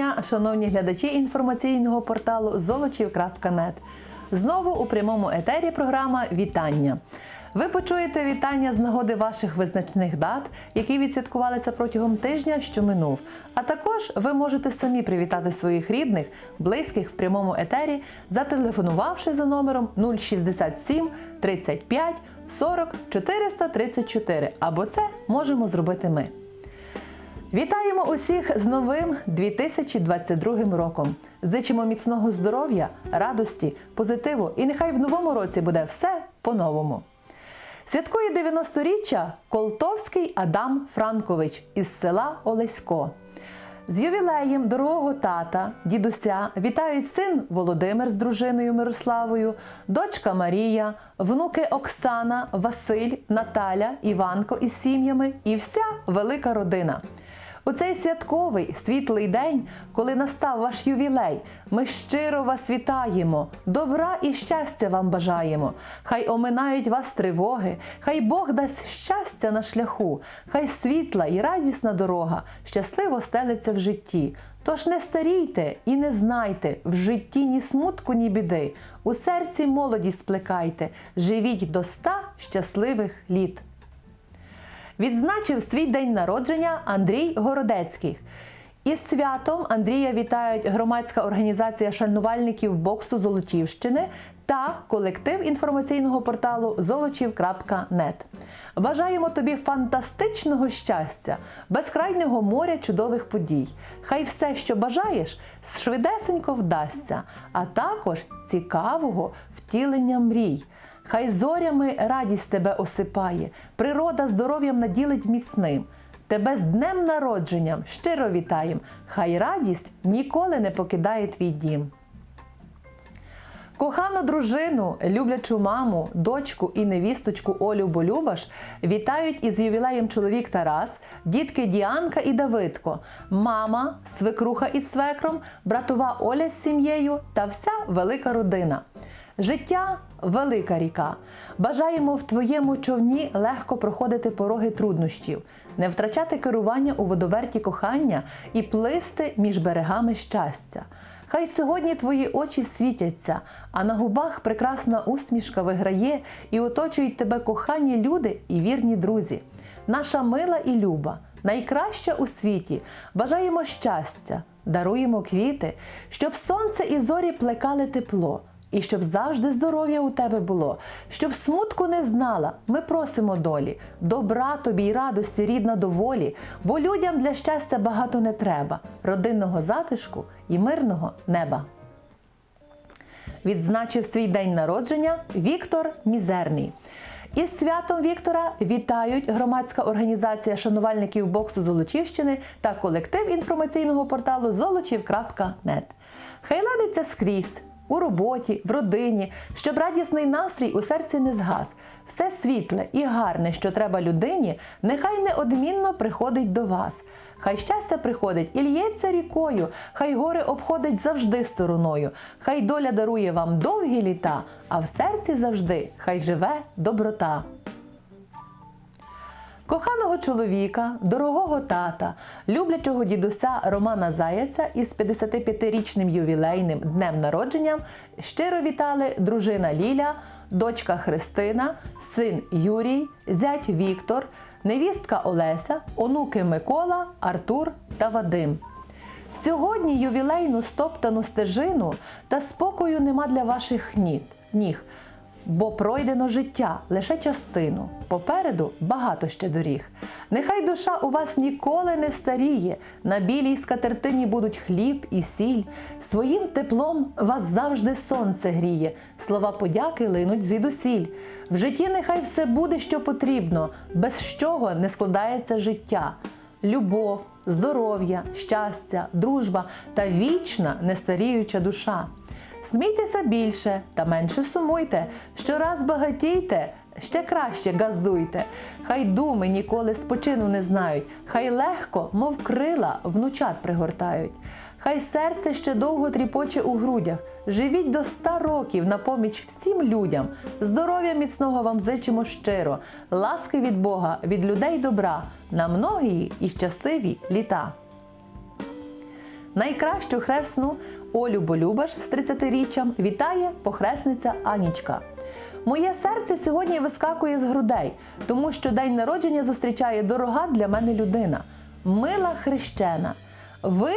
дня, шановні глядачі інформаційного порталу золочів.нет. Знову у прямому етері програма Вітання. Ви почуєте вітання з нагоди ваших визначних дат, які відсвяткувалися протягом тижня, що минув. А також ви можете самі привітати своїх рідних, близьких в прямому етері, зателефонувавши за номером 067 35 40 434. Або це можемо зробити ми. Вітаємо усіх з новим 2022 роком. Зичимо міцного здоров'я, радості, позитиву і нехай в новому році буде все по-новому. Святкує 90-річчя Колтовський Адам Франкович із села Олесько. З ювілеєм дорогого тата, дідуся вітають син Володимир з дружиною Мирославою, дочка Марія, внуки Оксана, Василь, Наталя, Іванко із сім'ями і вся велика родина. У цей святковий світлий день, коли настав ваш ювілей, ми щиро вас вітаємо, добра і щастя вам бажаємо. Хай оминають вас тривоги, хай Бог дасть щастя на шляху, хай світла і радісна дорога щасливо стелиться в житті. Тож не старійте і не знайте в житті ні смутку, ні біди. У серці молодість плекайте, живіть до ста щасливих літ. Відзначив свій день народження Андрій Городецький. Із святом Андрія вітають громадська організація шанувальників боксу Золочівщини та колектив інформаційного порталу золочів.нет. Бажаємо тобі фантастичного щастя, безкрайнього моря чудових подій. Хай все, що бажаєш, швидесенько вдасться, а також цікавого втілення мрій. Хай зорями радість тебе осипає, природа здоров'ям наділить міцним. Тебе з днем народженням щиро вітаєм, хай радість ніколи не покидає твій дім. Кохану дружину, люблячу маму, дочку і невісточку Олю Болюбаш вітають із ювілеєм чоловік Тарас, дітки Діанка і Давидко, мама, свекруха із свекром, братова Оля з сім'єю та вся велика родина. Життя велика ріка. Бажаємо в твоєму човні легко проходити пороги труднощів, не втрачати керування у водоверті кохання і плисти між берегами щастя. Хай сьогодні твої очі світяться, а на губах прекрасна усмішка виграє і оточують тебе кохані люди і вірні друзі. Наша мила і люба, найкраща у світі. Бажаємо щастя, даруємо квіти, щоб сонце і зорі плекали тепло. І щоб завжди здоров'я у тебе було, щоб смутку не знала, ми просимо долі, добра тобі й радості, рідна доволі, бо людям для щастя багато не треба, родинного затишку і мирного неба. Відзначив свій день народження Віктор Мізерний. Із святом Віктора вітають громадська організація шанувальників боксу Золочівщини та колектив інформаційного порталу золочів.нет. Хай ладиться скрізь у роботі, в родині, щоб радісний настрій у серці не згас. Все світле і гарне, що треба людині, нехай неодмінно приходить до вас. Хай щастя приходить і л'ється рікою, хай гори обходить завжди стороною, хай доля дарує вам довгі літа, а в серці завжди хай живе доброта. Коханого чоловіка, дорогого тата, люблячого дідуся Романа Заяця із 55-річним ювілейним днем народження щиро вітали дружина Ліля, дочка Христина, син Юрій, зять Віктор, невістка Олеся, онуки Микола, Артур та Вадим. Сьогодні ювілейну стоптану стежину та спокою нема для ваших ніг. Бо пройдено життя лише частину. Попереду багато ще доріг. Нехай душа у вас ніколи не старіє, на білій скатертині будуть хліб і сіль. Своїм теплом вас завжди сонце гріє, слова подяки линуть звідусіль. В житті нехай все буде, що потрібно, без чого не складається життя. Любов, здоров'я, щастя, дружба та вічна нестаріюча душа. Смійтеся більше та менше сумуйте, щораз багатійте, ще краще газдуйте. Хай думи ніколи спочину не знають, хай легко, мов крила, внучат пригортають. Хай серце ще довго тріпоче у грудях. Живіть до ста років на поміч всім людям. Здоров'я міцного вам зичимо щиро, ласки від Бога, від людей добра, на многії і щасливі літа. Найкращу хресну Олю Болюбаш з 30-річчям вітає похресниця Анічка. Моє серце сьогодні вискакує з грудей, тому що день народження зустрічає дорога для мене людина. Мила хрещена. Ви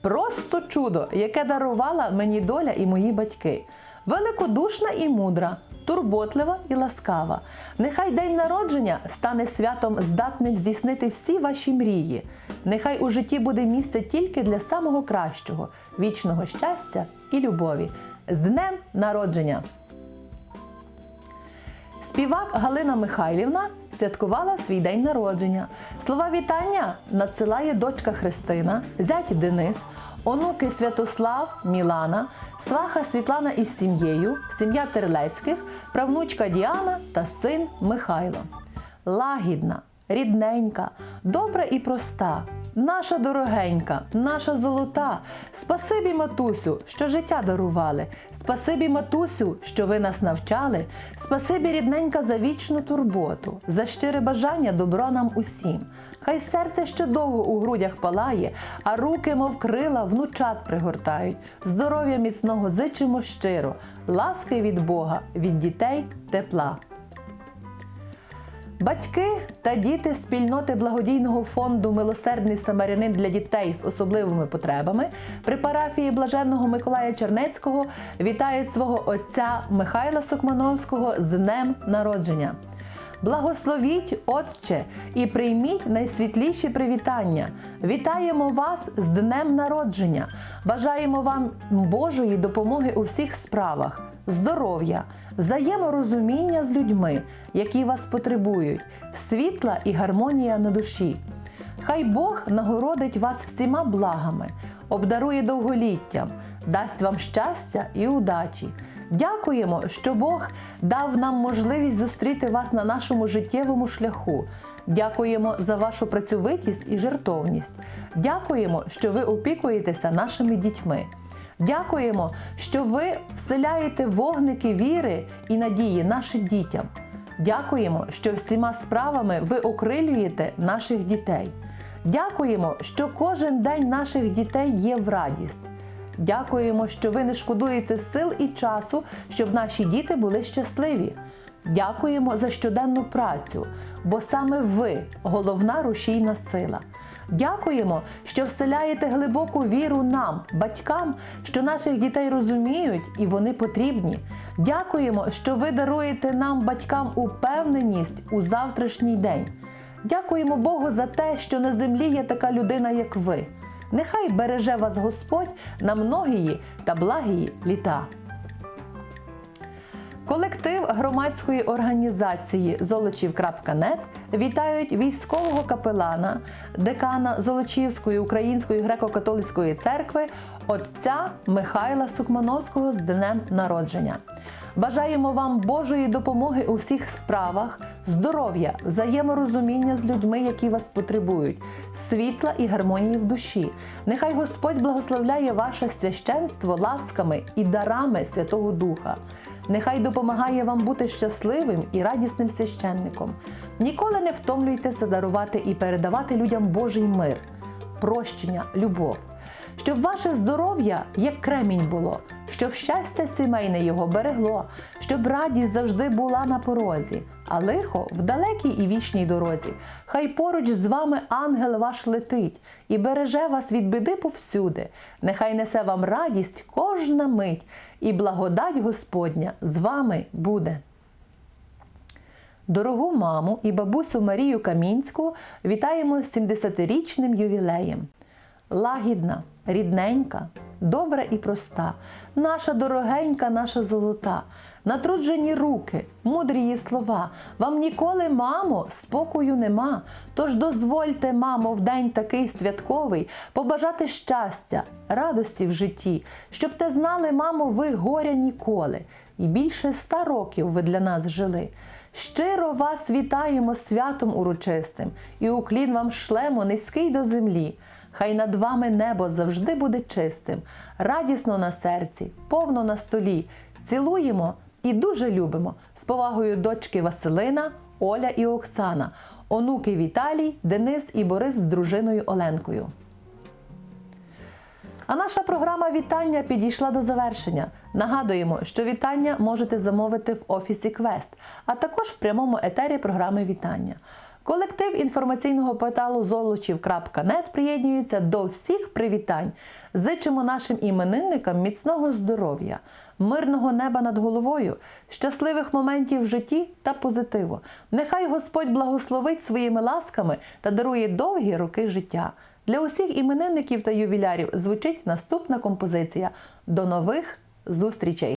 просто чудо, яке дарувала мені доля і мої батьки. Великодушна і мудра, турботлива і ласкава. Нехай день народження стане святом здатним здійснити всі ваші мрії. Нехай у житті буде місце тільки для самого кращого, вічного щастя і любові. З днем народження! Співак Галина Михайлівна святкувала свій день народження. Слова вітання надсилає дочка Христина, зять Денис, онуки Святослав, Мілана, сваха Світлана із сім'єю, сім'я Терлецьких, правнучка Діана та син Михайло. Лагідна, рідненька, добра і проста. Наша дорогенька, наша золота. Спасибі, матусю, що життя дарували. Спасибі, матусю, що ви нас навчали. Спасибі, рідненька, за вічну турботу, за щире бажання добро нам усім. Хай серце ще довго у грудях палає, а руки, мов крила, внучат пригортають. Здоров'я міцного зичимо щиро, ласки від Бога, від дітей тепла. Батьки та діти спільноти благодійного фонду Милосердний самарянин для дітей з особливими потребами при парафії блаженного Миколая Чернецького вітають свого отця Михайла Сокмановського з днем народження. Благословіть, Отче, і прийміть найсвітліші привітання. Вітаємо вас з днем народження. Бажаємо вам Божої допомоги у всіх справах, здоров'я, взаєморозуміння з людьми, які вас потребують, світла і гармонія на душі. Хай Бог нагородить вас всіма благами, обдарує довголіттям, дасть вам щастя і удачі. Дякуємо, що Бог дав нам можливість зустріти вас на нашому життєвому шляху. Дякуємо за вашу працьовитість і жертовність. Дякуємо, що ви опікуєтеся нашими дітьми. Дякуємо, що ви вселяєте вогники віри і надії нашим дітям. Дякуємо, що всіма справами ви окрилюєте наших дітей. Дякуємо, що кожен день наших дітей є в радість. Дякуємо, що ви не шкодуєте сил і часу, щоб наші діти були щасливі. Дякуємо за щоденну працю, бо саме ви головна рушійна сила. Дякуємо, що вселяєте глибоку віру нам, батькам, що наших дітей розуміють і вони потрібні. Дякуємо, що ви даруєте нам, батькам, упевненість у завтрашній день. Дякуємо Богу за те, що на землі є така людина, як ви. Нехай береже вас Господь на многії та благії літа. Колектив громадської організації Золочів.нет вітають військового капелана, декана Золочівської української греко-католицької церкви отця Михайла Сукмановського з днем народження. Бажаємо вам Божої допомоги у всіх справах, здоров'я, взаєморозуміння з людьми, які вас потребують, світла і гармонії в душі. Нехай Господь благословляє ваше священство ласками і дарами Святого Духа. Нехай допомагає вам бути щасливим і радісним священником. Ніколи не втомлюйтеся дарувати і передавати людям Божий мир, прощення, любов. Щоб ваше здоров'я як кремінь було, щоб щастя сімейне його берегло, щоб радість завжди була на порозі, а лихо в далекій і вічній дорозі. Хай поруч з вами ангел ваш летить і береже вас від біди повсюди. Нехай несе вам радість кожна мить, і благодать Господня з вами буде. Дорогу маму і бабусю Марію Камінську вітаємо з 70-річним ювілеєм. Лагідна, рідненька, добра і проста, наша дорогенька, наша золота, натруджені руки, мудрі слова. Вам ніколи, мамо, спокою нема. Тож дозвольте, мамо, в день такий святковий побажати щастя, радості в житті, щоб те знали, мамо, ви горя ніколи. І більше ста років ви для нас жили. Щиро вас вітаємо святом урочистим, і уклін вам шлемо низький до землі. Хай над вами небо завжди буде чистим, радісно на серці, повно на столі. Цілуємо і дуже любимо з повагою дочки Василина, Оля і Оксана, онуки Віталій, Денис і Борис з дружиною Оленкою. А наша програма вітання підійшла до завершення. Нагадуємо, що вітання можете замовити в офісі Квест, а також в прямому етері програми Вітання. Колектив інформаційного порталу золочів.нет приєднується до всіх привітань. Зичимо нашим іменинникам міцного здоров'я, мирного неба над головою, щасливих моментів в житті та позитиву. Нехай Господь благословить своїми ласками та дарує довгі роки життя. Для усіх іменинників та ювілярів звучить наступна композиція. До нових зустрічей!